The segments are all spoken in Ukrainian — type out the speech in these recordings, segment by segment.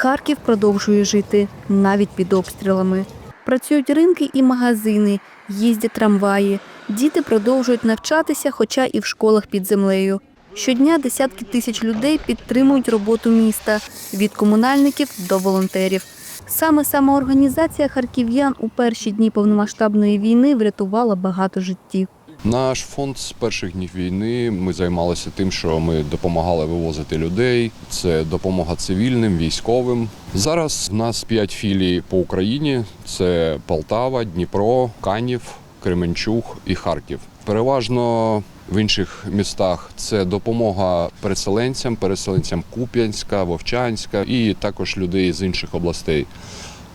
Харків продовжує жити навіть під обстрілами. Працюють ринки і магазини, їздять трамваї. Діти продовжують навчатися, хоча і в школах під землею. Щодня десятки тисяч людей підтримують роботу міста від комунальників до волонтерів. Саме самоорганізація харків'ян у перші дні повномасштабної війни врятувала багато життів. Наш фонд з перших днів війни ми займалися тим, що ми допомагали вивозити людей. Це допомога цивільним, військовим. Зараз в нас п'ять філій по Україні: це Полтава, Дніпро, Канів, Кременчуг і Харків. Переважно в інших містах це допомога переселенцям, переселенцям Куп'янська, Вовчанська і також людей з інших областей.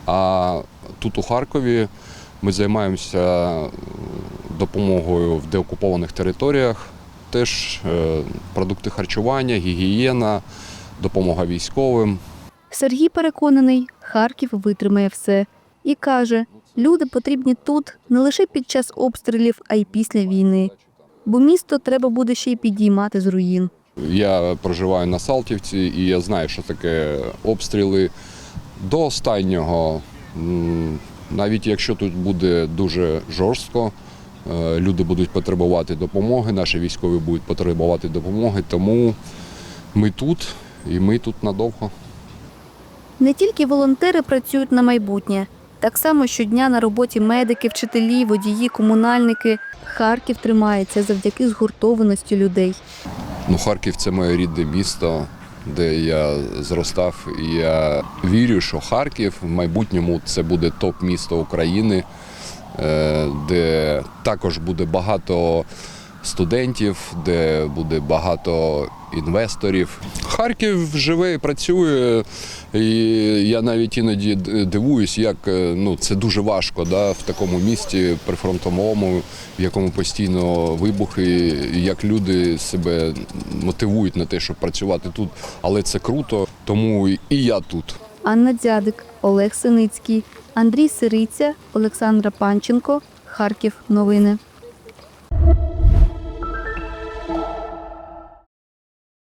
А тут у Харкові ми займаємося допомогою в деокупованих територіях. Теж е, продукти харчування, гігієна, допомога військовим. Сергій переконаний, Харків витримає все і каже: люди потрібні тут не лише під час обстрілів, а й після війни. Бо місто треба буде ще й підіймати з руїн. Я проживаю на Салтівці і я знаю, що таке обстріли до останнього. Навіть якщо тут буде дуже жорстко, люди будуть потребувати допомоги, наші військові будуть потребувати допомоги, тому ми тут і ми тут надовго. Не тільки волонтери працюють на майбутнє. Так само щодня на роботі медики, вчителі, водії, комунальники. Харків тримається завдяки згуртованості людей. Ну, Харків це моє рідне місто, де я зростав. І я вірю, що Харків в майбутньому це буде топ-місто України, е, де також буде багато студентів, де буде багато інвесторів. Харків живе і працює, і я навіть іноді дивуюсь, як е, ну, це дуже важко да, в такому місті прифронтовому, в якому постійно вибухи, як люди себе мотивують на те, щоб працювати тут. Але це круто, тому і я тут. Анна Дзядик, Олег Синицький, Андрій Сириця, Олександра Панченко. Харків. Новини.